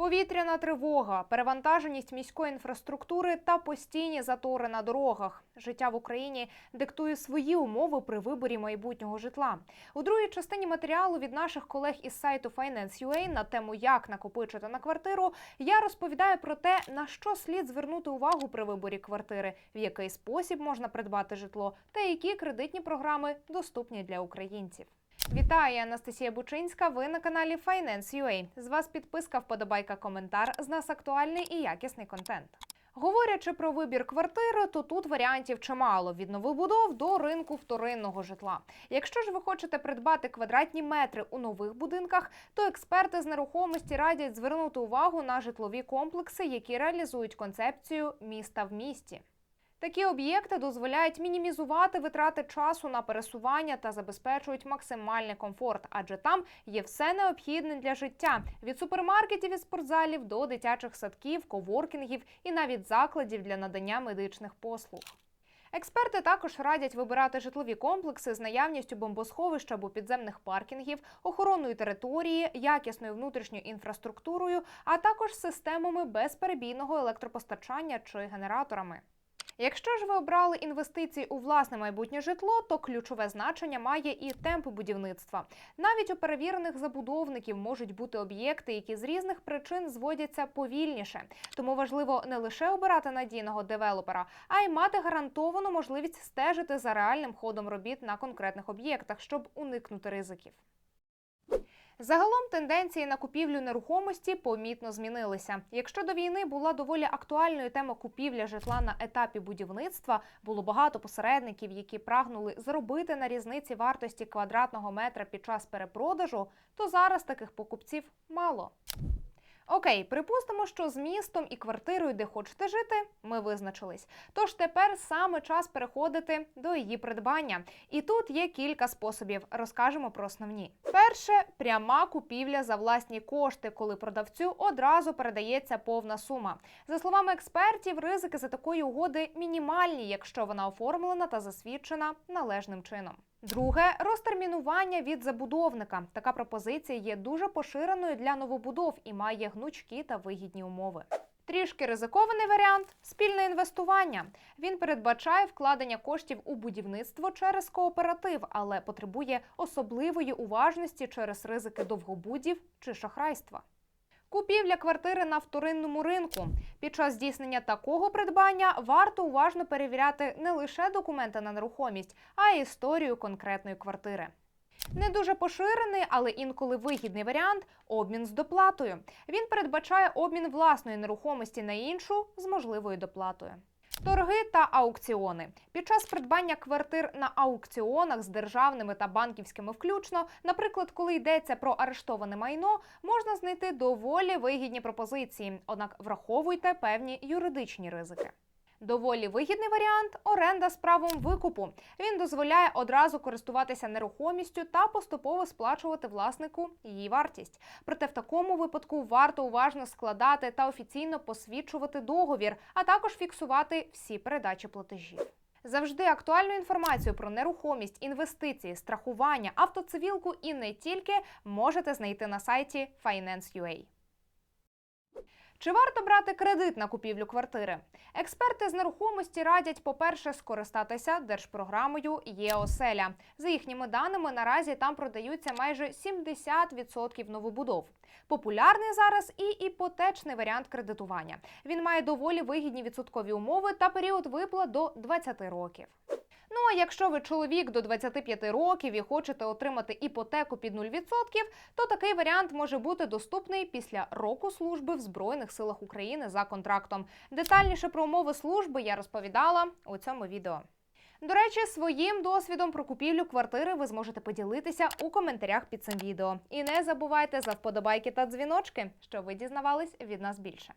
Повітряна тривога, перевантаженість міської інфраструктури та постійні затори на дорогах. Життя в Україні диктує свої умови при виборі майбутнього житла. У другій частині матеріалу від наших колег із сайту Finance.ua на тему як накопичити на квартиру я розповідаю про те, на що слід звернути увагу при виборі квартири, в який спосіб можна придбати житло та які кредитні програми доступні для українців. Вітаю, Анастасія Бучинська. Ви на каналі Finance.ua. З вас підписка, вподобайка, коментар. З нас актуальний і якісний контент. Говорячи про вибір квартири, то тут варіантів чимало від новобудов до ринку вторинного житла. Якщо ж ви хочете придбати квадратні метри у нових будинках, то експерти з нерухомості радять звернути увагу на житлові комплекси, які реалізують концепцію міста в місті. Такі об'єкти дозволяють мінімізувати витрати часу на пересування та забезпечують максимальний комфорт, адже там є все необхідне для життя від супермаркетів і спортзалів до дитячих садків, коворкінгів і навіть закладів для надання медичних послуг. Експерти також радять вибирати житлові комплекси з наявністю бомбосховищ або підземних паркінгів, охороною території, якісною внутрішньою інфраструктурою, а також системами безперебійного електропостачання чи генераторами. Якщо ж ви обрали інвестиції у власне майбутнє житло, то ключове значення має і темп будівництва. Навіть у перевірених забудовників можуть бути об'єкти, які з різних причин зводяться повільніше. Тому важливо не лише обирати надійного девелопера, а й мати гарантовану можливість стежити за реальним ходом робіт на конкретних об'єктах, щоб уникнути ризиків. Загалом тенденції на купівлю нерухомості помітно змінилися. Якщо до війни була доволі актуальною тема купівля житла на етапі будівництва, було багато посередників, які прагнули заробити на різниці вартості квадратного метра під час перепродажу, то зараз таких покупців мало. Окей, припустимо, що з містом і квартирою, де хочете жити, ми визначились. Тож тепер саме час переходити до її придбання. І тут є кілька способів. Розкажемо про основні. Перше пряма купівля за власні кошти, коли продавцю одразу передається повна сума. За словами експертів, ризики за такої угоди мінімальні, якщо вона оформлена та засвідчена належним чином. Друге розтермінування від забудовника. Така пропозиція є дуже поширеною для новобудов і має гнучкі та вигідні умови. Трішки ризикований варіант спільне інвестування. Він передбачає вкладення коштів у будівництво через кооператив, але потребує особливої уважності через ризики довгобудів чи шахрайства. Купівля квартири на вторинному ринку. Під час здійснення такого придбання варто уважно перевіряти не лише документи на нерухомість, а й історію конкретної квартири. Не дуже поширений, але інколи вигідний варіант обмін з доплатою. Він передбачає обмін власної нерухомості на іншу з можливою доплатою. Торги та аукціони під час придбання квартир на аукціонах з державними та банківськими включно, наприклад, коли йдеться про арештоване майно, можна знайти доволі вигідні пропозиції однак враховуйте певні юридичні ризики. Доволі вигідний варіант оренда з правом викупу. Він дозволяє одразу користуватися нерухомістю та поступово сплачувати власнику її вартість. Проте в такому випадку варто уважно складати та офіційно посвідчувати договір, а також фіксувати всі передачі платежів. Завжди актуальну інформацію про нерухомість, інвестиції, страхування, автоцивілку і не тільки можете знайти на сайті Finance.ua. Чи варто брати кредит на купівлю квартири? Експерти з нерухомості радять, по-перше, скористатися держпрограмою ЄОСЕЛЯ. За їхніми даними, наразі там продаються майже 70% новобудов. Популярний зараз і іпотечний варіант кредитування. Він має доволі вигідні відсоткові умови та період виплат до 20 років. Ну а якщо ви чоловік до 25 років і хочете отримати іпотеку під 0%, то такий варіант може бути доступний після року служби в Збройних силах України за контрактом. Детальніше про умови служби я розповідала у цьому відео. До речі, своїм досвідом про купівлю квартири ви зможете поділитися у коментарях під цим відео. І не забувайте за вподобайки та дзвіночки, щоб ви дізнавались від нас більше.